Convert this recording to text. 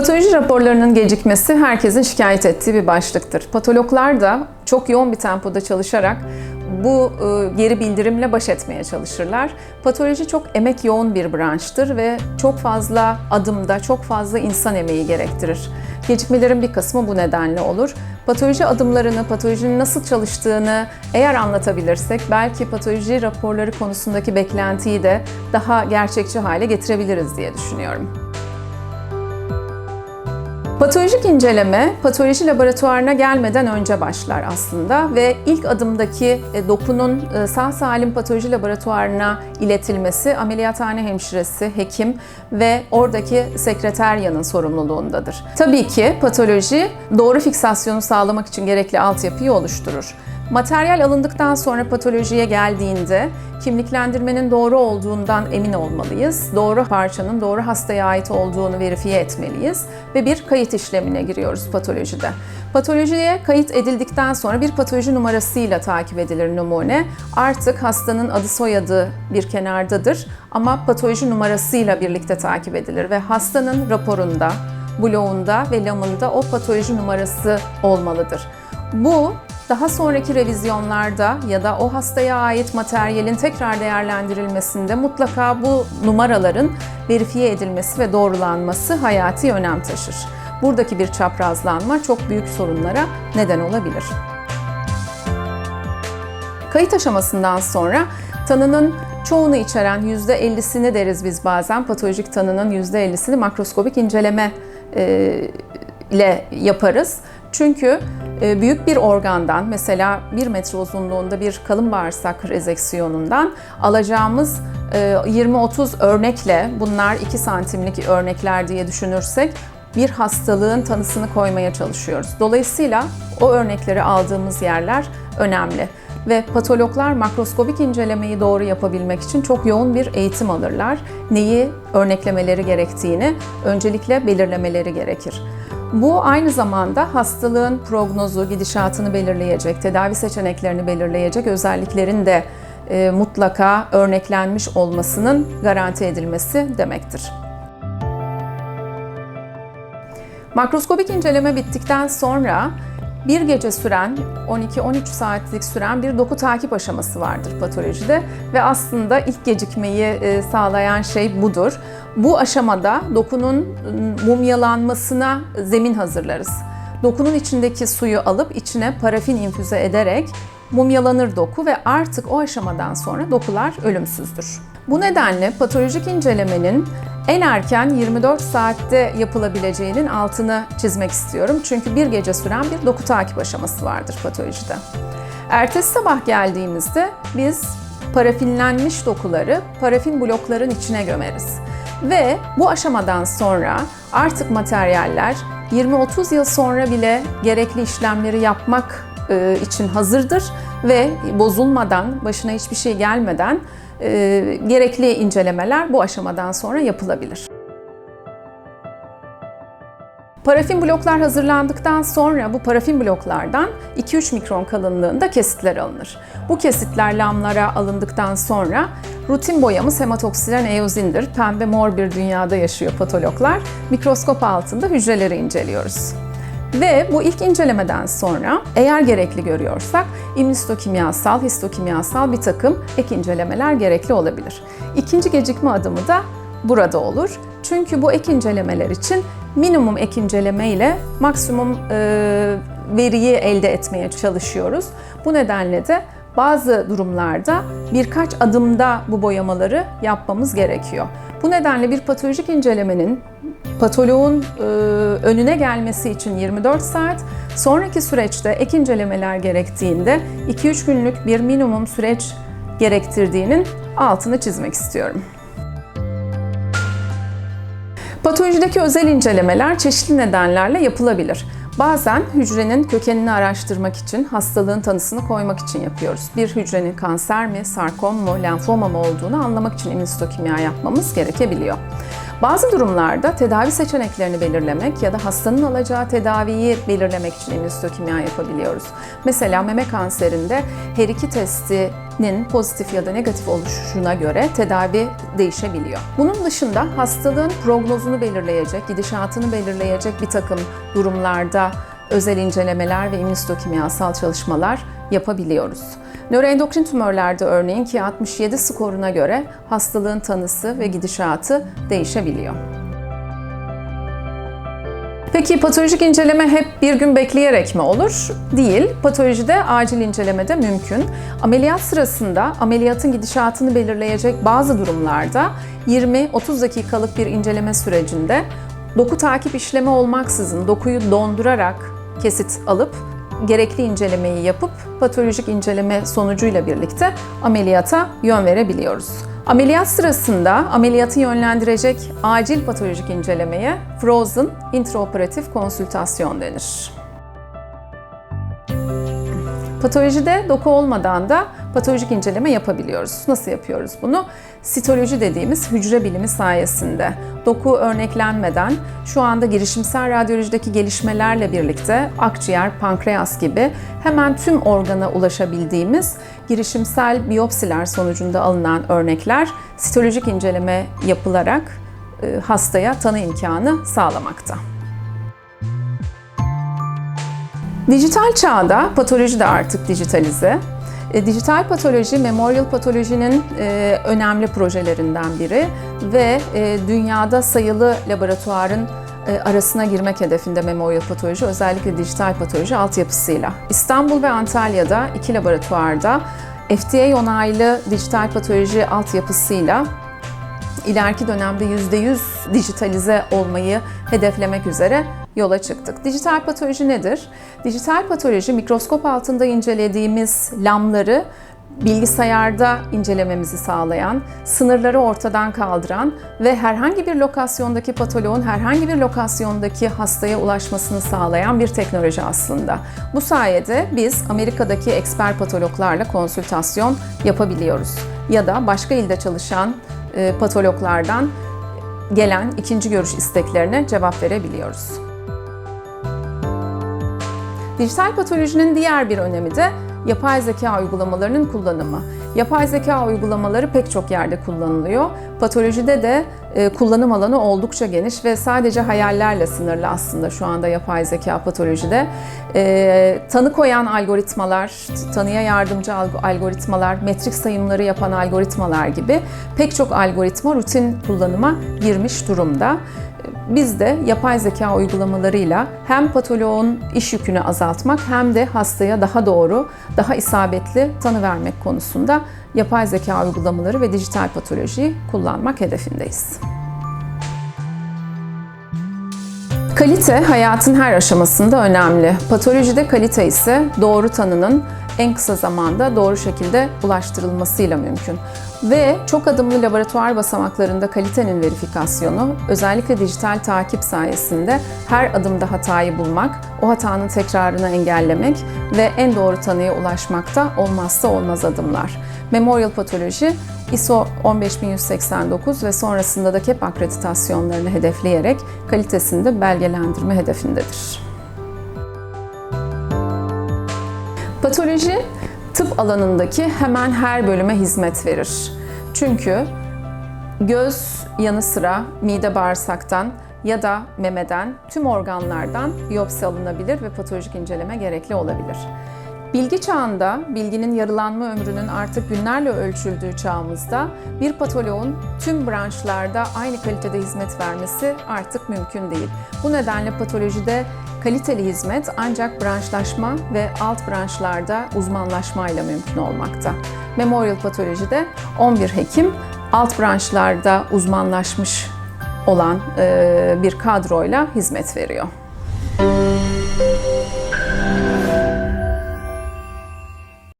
Patoloji raporlarının gecikmesi herkesin şikayet ettiği bir başlıktır. Patologlar da çok yoğun bir tempoda çalışarak bu e, geri bildirimle baş etmeye çalışırlar. Patoloji çok emek yoğun bir branştır ve çok fazla adımda, çok fazla insan emeği gerektirir. Gecikmelerin bir kısmı bu nedenle olur. Patoloji adımlarını, patolojinin nasıl çalıştığını eğer anlatabilirsek belki patoloji raporları konusundaki beklentiyi de daha gerçekçi hale getirebiliriz diye düşünüyorum. Patolojik inceleme patoloji laboratuvarına gelmeden önce başlar aslında ve ilk adımdaki e, dokunun e, sağ salim patoloji laboratuvarına iletilmesi ameliyathane hemşiresi, hekim ve oradaki sekreteryanın sorumluluğundadır. Tabii ki patoloji doğru fiksasyonu sağlamak için gerekli altyapıyı oluşturur. Materyal alındıktan sonra patolojiye geldiğinde kimliklendirmenin doğru olduğundan emin olmalıyız. Doğru parçanın doğru hastaya ait olduğunu verifiye etmeliyiz ve bir kayıt işlemine giriyoruz patolojide. Patolojiye kayıt edildikten sonra bir patoloji numarasıyla takip edilir numune. Artık hastanın adı soyadı bir kenardadır ama patoloji numarasıyla birlikte takip edilir ve hastanın raporunda, bloğunda ve lamında o patoloji numarası olmalıdır. Bu daha sonraki revizyonlarda ya da o hastaya ait materyalin tekrar değerlendirilmesinde mutlaka bu numaraların verifiye edilmesi ve doğrulanması hayati önem taşır. Buradaki bir çaprazlanma çok büyük sorunlara neden olabilir. Kayıt aşamasından sonra tanının çoğunu içeren %50'sini deriz biz bazen patolojik tanının %50'sini makroskobik inceleme ile yaparız. Çünkü büyük bir organdan mesela 1 metre uzunluğunda bir kalın bağırsak rezeksiyonundan alacağımız 20-30 e, örnekle bunlar 2 santimlik örnekler diye düşünürsek bir hastalığın tanısını koymaya çalışıyoruz. Dolayısıyla o örnekleri aldığımız yerler önemli ve patologlar makroskobik incelemeyi doğru yapabilmek için çok yoğun bir eğitim alırlar. Neyi örneklemeleri gerektiğini öncelikle belirlemeleri gerekir. Bu aynı zamanda hastalığın prognozu, gidişatını belirleyecek, tedavi seçeneklerini belirleyecek özelliklerin de e, mutlaka örneklenmiş olmasının garanti edilmesi demektir. Makroskobik inceleme bittikten sonra bir gece süren, 12-13 saatlik süren bir doku takip aşaması vardır patolojide ve aslında ilk gecikmeyi e, sağlayan şey budur. Bu aşamada dokunun ıı, mumyalanmasına zemin hazırlarız. Dokunun içindeki suyu alıp içine parafin infüze ederek mumyalanır doku ve artık o aşamadan sonra dokular ölümsüzdür. Bu nedenle patolojik incelemenin en erken 24 saatte yapılabileceğinin altını çizmek istiyorum. Çünkü bir gece süren bir doku takip aşaması vardır patolojide. Ertesi sabah geldiğimizde biz parafinlenmiş dokuları parafin blokların içine gömeriz. Ve bu aşamadan sonra artık materyaller 20-30 yıl sonra bile gerekli işlemleri yapmak e, için hazırdır ve bozulmadan, başına hiçbir şey gelmeden e, gerekli incelemeler bu aşamadan sonra yapılabilir. Parafin bloklar hazırlandıktan sonra bu parafin bloklardan 2-3 mikron kalınlığında kesitler alınır. Bu kesitler lamlara alındıktan sonra rutin boyamız hematoksilen eozindir. Pembe mor bir dünyada yaşıyor patologlar. Mikroskop altında hücreleri inceliyoruz. Ve bu ilk incelemeden sonra eğer gerekli görüyorsak immunistokimyasal, histokimyasal bir takım ek incelemeler gerekli olabilir. İkinci gecikme adımı da burada olur. Çünkü bu ek incelemeler için minimum ek inceleme ile maksimum e, veriyi elde etmeye çalışıyoruz. Bu nedenle de bazı durumlarda birkaç adımda bu boyamaları yapmamız gerekiyor. Bu nedenle bir patolojik incelemenin patoloğun e, önüne gelmesi için 24 saat, sonraki süreçte ek incelemeler gerektiğinde 2-3 günlük bir minimum süreç gerektirdiğinin altını çizmek istiyorum. Patolojideki özel incelemeler çeşitli nedenlerle yapılabilir. Bazen hücrenin kökenini araştırmak için, hastalığın tanısını koymak için yapıyoruz. Bir hücrenin kanser mi, sarkom mu, lenfoma mı olduğunu anlamak için immunistokimya yapmamız gerekebiliyor. Bazı durumlarda tedavi seçeneklerini belirlemek ya da hastanın alacağı tedaviyi belirlemek için imünistokimya yapabiliyoruz. Mesela meme kanserinde her iki testinin pozitif ya da negatif oluşuna göre tedavi değişebiliyor. Bunun dışında hastalığın prognozunu belirleyecek, gidişatını belirleyecek bir takım durumlarda özel incelemeler ve imünistokimyasal çalışmalar yapabiliyoruz. Nöroendokrin tümörlerde örneğin ki 67 skoruna göre hastalığın tanısı ve gidişatı değişebiliyor. Peki patolojik inceleme hep bir gün bekleyerek mi olur? Değil. Patolojide acil inceleme de mümkün. Ameliyat sırasında ameliyatın gidişatını belirleyecek bazı durumlarda 20-30 dakikalık bir inceleme sürecinde doku takip işlemi olmaksızın dokuyu dondurarak kesit alıp gerekli incelemeyi yapıp patolojik inceleme sonucuyla birlikte ameliyata yön verebiliyoruz. Ameliyat sırasında ameliyatı yönlendirecek acil patolojik incelemeye frozen intraoperatif konsültasyon denir. Patolojide doku olmadan da patolojik inceleme yapabiliyoruz. Nasıl yapıyoruz bunu? Sitoloji dediğimiz hücre bilimi sayesinde. Doku örneklenmeden şu anda girişimsel radyolojideki gelişmelerle birlikte akciğer, pankreas gibi hemen tüm organa ulaşabildiğimiz girişimsel biyopsiler sonucunda alınan örnekler sitolojik inceleme yapılarak e, hastaya tanı imkanı sağlamakta. Dijital çağda patoloji de artık dijitalize. E, dijital patoloji, Memorial Patoloji'nin e, önemli projelerinden biri ve e, dünyada sayılı laboratuvarın e, arasına girmek hedefinde Memorial Patoloji, özellikle dijital patoloji altyapısıyla. İstanbul ve Antalya'da iki laboratuvarda FDA onaylı dijital patoloji altyapısıyla ileriki dönemde %100 dijitalize olmayı hedeflemek üzere yola çıktık. Dijital patoloji nedir? Dijital patoloji mikroskop altında incelediğimiz lamları bilgisayarda incelememizi sağlayan, sınırları ortadan kaldıran ve herhangi bir lokasyondaki patoloğun herhangi bir lokasyondaki hastaya ulaşmasını sağlayan bir teknoloji aslında. Bu sayede biz Amerika'daki eksper patologlarla konsültasyon yapabiliyoruz. Ya da başka ilde çalışan patologlardan gelen ikinci görüş isteklerine cevap verebiliyoruz. Dijital patolojinin diğer bir önemi de yapay zeka uygulamalarının kullanımı. Yapay zeka uygulamaları pek çok yerde kullanılıyor. Patolojide de e, kullanım alanı oldukça geniş ve sadece hayallerle sınırlı aslında şu anda yapay zeka patolojide. E, tanı koyan algoritmalar, tanıya yardımcı algoritmalar, metrik sayımları yapan algoritmalar gibi pek çok algoritma rutin kullanıma girmiş durumda. Biz de yapay zeka uygulamalarıyla hem patoloğun iş yükünü azaltmak hem de hastaya daha doğru, daha isabetli tanı vermek konusunda yapay zeka uygulamaları ve dijital patolojiyi kullanmak hedefindeyiz. Kalite hayatın her aşamasında önemli. Patolojide kalite ise doğru tanının en kısa zamanda doğru şekilde ulaştırılmasıyla mümkün. Ve çok adımlı laboratuvar basamaklarında kalitenin verifikasyonu, özellikle dijital takip sayesinde her adımda hatayı bulmak, o hatanın tekrarını engellemek ve en doğru tanıya ulaşmakta olmazsa olmaz adımlar. Memorial Patoloji, ISO 15189 ve sonrasında da KEP akreditasyonlarını hedefleyerek kalitesini de belgelendirme hedefindedir. Patoloji tıp alanındaki hemen her bölüme hizmet verir. Çünkü göz yanı sıra mide bağırsaktan ya da memeden tüm organlardan biyopsi alınabilir ve patolojik inceleme gerekli olabilir. Bilgi çağında, bilginin yarılanma ömrünün artık günlerle ölçüldüğü çağımızda bir patoloğun tüm branşlarda aynı kalitede hizmet vermesi artık mümkün değil. Bu nedenle patolojide kaliteli hizmet ancak branşlaşma ve alt branşlarda uzmanlaşmayla mümkün olmakta. Memorial Patoloji'de 11 hekim alt branşlarda uzmanlaşmış olan bir kadroyla hizmet veriyor.